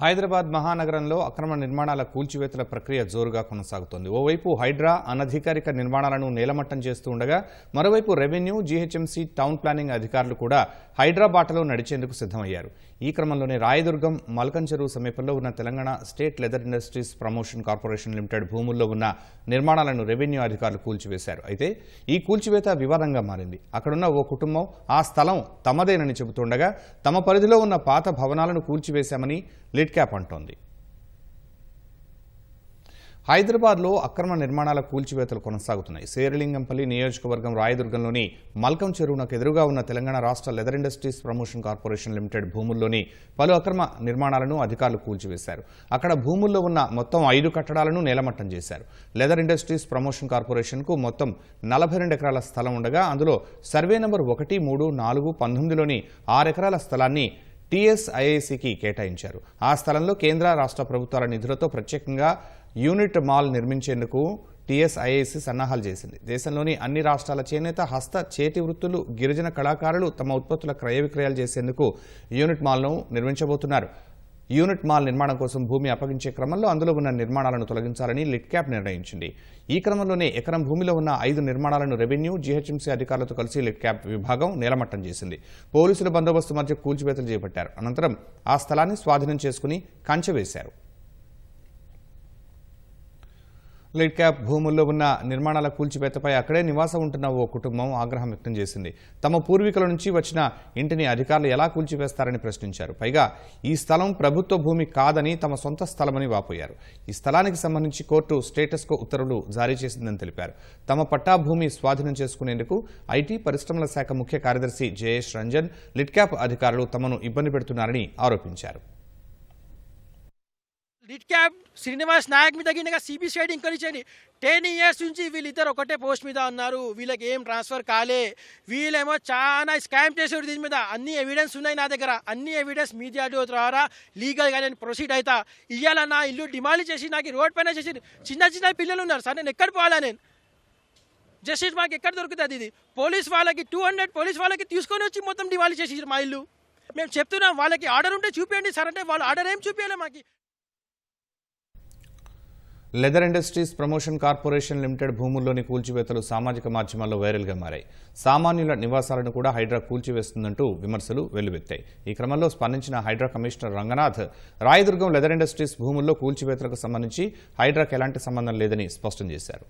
హైదరాబాద్ మహానగరంలో అక్రమ నిర్మాణాల కూల్చివేతల ప్రక్రియ జోరుగా కొనసాగుతోంది. ఓవైపు హైడ్రా అనధికారిక నిర్మాణాలను నేలమట్టం చేస్తూ ఉండగా మరోవైపు రెవెన్యూ జీహెచ్ఎంసీ టౌన్ ప్లానింగ్ అధికారులు కూడా హైడ్రా బాటలో నడిచేందుకు సిద్ధమయ్యారు. ఈ క్రమంలోనే రాయదుర్గం మల్కంచెరువు సమీపంలో ఉన్న Telangana state leather industries promotion corporation limited భూముల్లో ఉన్న నిర్మాణాలను రెవెన్యూ అధికారులు కూల్చివేశారు. అయితే ఈ కూల్చివేత వివాదంగా మారింది. అక్కడున్న ఓ కుటుంబం ఆ స్థలం తమదేనని చెబుతుండగా తమ పరిధిలో ఉన్న పాత భవనాలను కూల్చివేశామని మిడ్ క్యాప్ అంటోంది. హైదరాబాద్లో అక్రమ నిర్మాణాల కూల్చివేతలు కొనసాగుతున్నాయి. శేరలింగంపల్లి నియోజకవర్గం రాయదుర్గంలోని మల్కం చెరువునకు ఎదురుగా ఉన్న తెలంగాణ రాష్ట్ర leather industries promotion corporation limited భూముల్లోని పలు అక్రమ నిర్మాణాలను అధికారులు కూల్చివేశారు. అక్కడ భూముల్లో ఉన్న మొత్తం ఐదు కట్టడాలను నేలమట్టం చేశారు. లెదర్ ఇండస్ట్రీస్ ప్రమోషన్ కార్పొరేషన్కు మొత్తం నలభై రెండు ఎకరాల స్థలం ఉండగా అందులో సర్వే నంబర్ ఒకటి మూడు నాలుగు పంతొమ్మిదిలోని ఆరు ఎకరాల స్థలాన్ని టీఎస్ఐఐసికి కేటాయించారు. ఆ స్థలంలో కేంద్ర రాష్ట్ర ప్రభుత్వాల నిధులతో ప్రత్యేకంగా యూనిట్ మాల్ నిర్మించేందుకు టీఎస్ఐఐసి సన్నాహాలు చేసింది. దేశంలోని అన్ని రాష్ట్రాల చేనేత హస్త చేతి వృత్తులు గిరిజన కళాకారులు తమ ఉత్పత్తుల క్రయ విక్రయాలు చేసేందుకు యూనిట్ మాల్ను నిర్మించబోతున్నారు. యూనిట్ మాల్ నిర్మాణం కోసం భూమి అప్పగించే క్రమంలో అందులో ఉన్న నిర్మాణాలను తొలగించాలని లిట్క్యాప్ నిర్ణయించింది. ఈ క్రమంలోనే ఎకరం భూమిలో ఉన్న ఐదు నిర్మాణాలను రెవెన్యూ జీహెచ్ఎంసీ అధికారులతో కలిసి లిట్క్యాప్ విభాగం నేలమట్టం చేసింది. పోలీసుల బందోబస్తు మధ్య కూల్చివేతలు చేపట్టారు. అనంతరం ఆ స్థలాన్ని స్వాధీనం చేసుకుని కంచె వేశారు. లిడ్ క్యాప్ భూముల్లో ఉన్న నిర్మాణాల కూల్చివేతపై అక్కడే నివాసం ఉంటున్న ఓ కుటుంబం ఆగ్రహం వ్యక్తం చేసింది. తమ పూర్వీకుల నుంచి వచ్చిన ఇంటిని అధికారులు ఎలా కూల్చివేస్తారని ప్రశ్నించారు. పైగా ఈ స్థలం ప్రభుత్వ భూమి కాదని తమ సొంత స్థలమని వాపోయారు. ఈ స్థలానికి సంబంధించి కోర్టు స్టేటస్కో ఉత్తర్వులు జారీ చేసిందని తెలిపారు. తమ పట్టా భూమి స్వాధీనం చేసుకునేందుకు ఐటీ పరిశ్రమల శాఖ ముఖ్య కార్యదర్శి జయేష్ రంజన్ లిడ్ క్యాప్ అధికారులు తమను ఇబ్బంది పెడుతున్నారని ఆరోపించారు. లిట్ క్యాబ్ శ్రీనివాస్ నాయక్ మీద తగినగా సిబి సైడ్ ఎంక్వైరీ చేయండి టెన్ ఇయర్స్ నుంచి వీళ్ళిద్దరు ఒకటే పోస్ట్ మీద ఉన్నారు. వీళ్ళకి ఏం ట్రాన్స్ఫర్ కాలే. వీళ్ళేమో చాలా స్కామ్ చేసేవారు దీని మీద. అన్ని ఎవిడెన్స్ ఉన్నాయి నా దగ్గర. అన్ని ఎవిడెన్స్ మీడియా ద్వారా లీగల్గా నేను ప్రొసీడ్ అవుతా ఇవాళ నా ఇల్లు డిమాండ్ చేసి నాకు రోడ్ పైన చేసి చిన్న చిన్న పిల్లలు ఉన్నారు. సార్ నేను ఎక్కడ పోవాలా నేను? జస్టిస్ మాకు ఎక్కడ దొరుకుతుంది ఇది? పోలీస్ వాళ్ళకి టూ హండ్రెడ్ పోలీస్ వాళ్ళకి తీసుకొని వచ్చి మొత్తం డిమాండ్ చేసి మా ఇల్లు. మేము చెప్తున్నాం వాళ్ళకి ఆర్డర్ ఉంటే చూపించండి సార్. అంటే వాళ్ళు ఆర్డర్ ఏం చూపించాలి మాకు? Leather industries promotion corporation limited భూముల్లోని కూల్చివేతలు సామాజిక మాధ్యమాల్లో వైరల్గా మారాయి. సామాన్యుల నివాసాలను కూడా హైడ్రా కూల్చివేస్తుందంటూ విమర్శలు వెల్లువెత్తాయి. ఈ క్రమంలో స్పందించిన HYDRAA commissioner Ranganath Rayadurgam leather industries భూముల్లో కూల్చివేతలకు సంబంధించి హైడ్రాకు ఎలాంటి సంబంధం లేదని స్పష్టం చేశారు.